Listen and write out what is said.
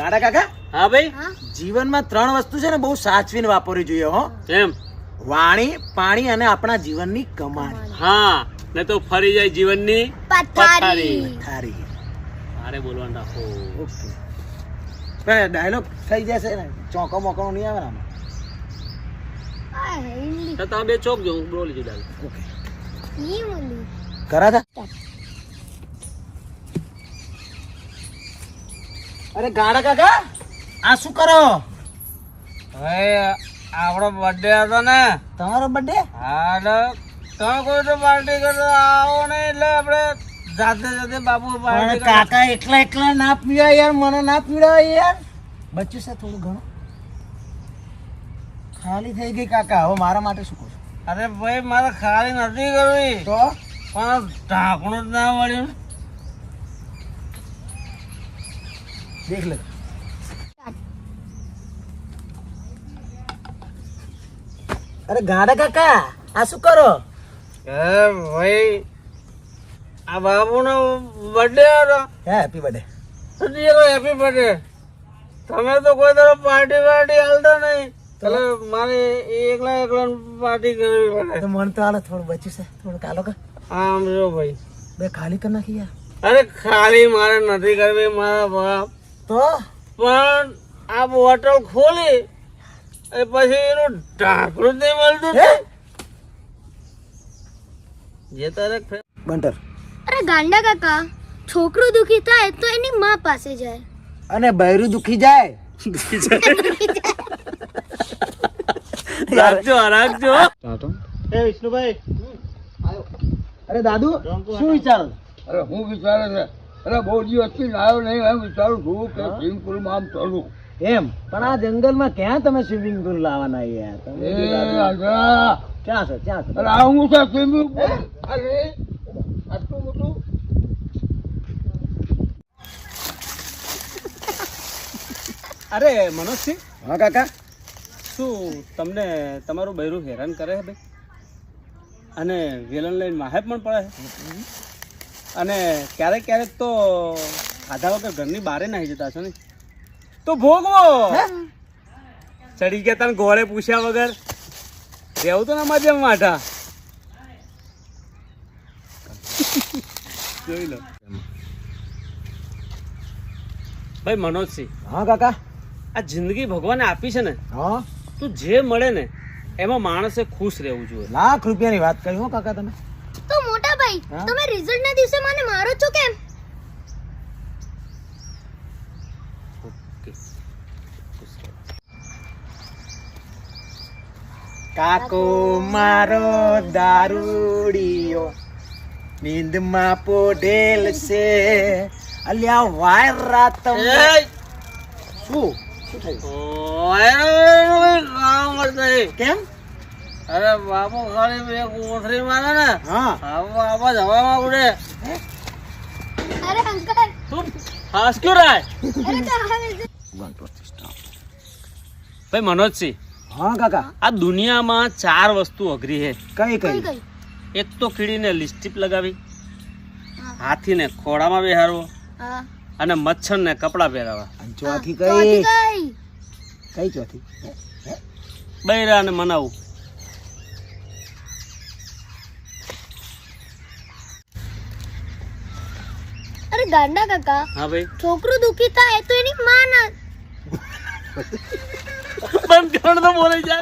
ગાડા કાકા? હા ભાઈ. જીવનમાં ત્રણ વસ્તુ છે ને બહુ સાચવીને વાપરવી જોઈએ હો. કેમ વાણી પાણી અને આપણા જીવનની કમાણી. હા ને તો ફરી જાય જીવનની પથારી. પથારી. મારે બોલવાનું રાખો. ઓકે. ડાયલોગ થઈ જશે ને. ચોકો મોકો નહીં આવે ને આમાં. તો તમે બે ચોક જો હું બોલી જુ ડાલ ઓકે. ઈ બોલી. કરા થા અરે ગાડા કાકા આ શું કરો? ભાઈ આપણો બર્થડે હતો ને. તમારો બર્થડે હા એટલે તમે કોઈ તો પાર્ટી કરો આવો ને એટલે આપણે જાતે જાતે બાપુ પાર્ટી કાકા એકલા એકલા ના પીવા યાર મને ના પીવડાવે યાર. બચ્યું છે થોડું ઘણું? ખાલી થઈ ગઈ કાકા હવે મારા માટે શું કહું અરે ભાઈ મારે ખાલી નથી કરવી. તો? પણ ઢાંકણું જ ના મળ્યું દેખ ले। અરે ગાડા કાકા આ શું કરો એ ભાઈ આ બાબુનો બર્થડે હતો હેપી બર્થડે હેપી બર્થડે તમે તો કોઈ તરફ પાર્ટી પાર્ટી હાલતા નહીં. એટલે મારે એકલા એકલા પાર્ટી કરવી પડે. તો મન તો હાલે થોડું બચ્યું છે થોડું કાલો કર. આમ જો ભાઈ. બે ખાલી કરી નાખી યાર. અરે ખાલી મારે નથી કરવી મારા બાપ. તો? પણ આ બોટલ ખોલી એ પછી એનું ઢાંકણું જ નહીં મળતું? જે તારે બંટર. અરે ગાંડા કાકા છોકરું દુખી થાય તો એની માં પાસે જાય. અને બૈરું દુખી જાય? રાખજો રાખજો. એ વિષ્ણુભાઈ. અરે દાદુ શું વિચાર અરે હું વિચારે છે? અરે બહુ દિવસથી નાયો નહીં એમ વિચારું છું કે સ્વિમિંગ પુલમાં આમ ચડું એમ પણ આ જંગલમાં ક્યાં તમે સ્વિમિંગ પુલ લાવવાના યાર? તમે ક્યાં છે ક્યાં છે? અરે આવું છે સ્વિમિંગ પુલ અરે આટલું મોટું? અરે મનોજસિંહ? હા કાકા? શું તમને તમારું બૈરું હેરાન કરે છે ભાઈ? અને વેલણ લઈને માહે પણ પડે છે? અને ક્યારેક ક્યારેક તો ખાધા વગર ઘરની બારે નાહી જતા છો ને તો ભોગવો! ચડી ગયા તને ઘોડે પૂછ્યા વગર? રહેવું તો ના મજા માઠા જોઈ લો. ભાઈ મનોજસિંહ. હા કાકા? આ જિંદગી ભગવાને આપી છે ને હા? તું જે મળે ને એમાં માણસે ખુશ રહેવું જોઈએ. લાખ રૂપિયાની વાત કરી હો કાકા તમે. તો મોટા ભાઈ તમે ના દિવસે મને મારો છો કેમ? કાકો મારો દારૂડિયો નીંદમાં પોઢેલ છે. અલ્યા વાય રાત શું? શું થયું? કેમ? અરે બાપુ ખાલી બે કોથરી મારે ને. હા. આવા આવા જ ઉડે અરે અંકલ. તું હાસ ક્યું રાય? અરે તો હવે ભાઈ મનોજસિંહ હા કાકા. આ દુનિયામાં ચાર વસ્તુ અઘરી છે. કઈ કઈ? એક તો કીડીને લિપસ્ટિક લગાવી હાથીને ખોડામાં બેહારવો અને મચ્છરને કપડાં પહેરાવા. ચોથી ચોથી કઈ? કઈ? કઈ ચોથી? બૈરાને મનાવું. અરે ગાંડા કાકા હા ભાઈ. છોકરું દુખી થાય તો એની માં ના બંધ કરો તો બોલે જાય.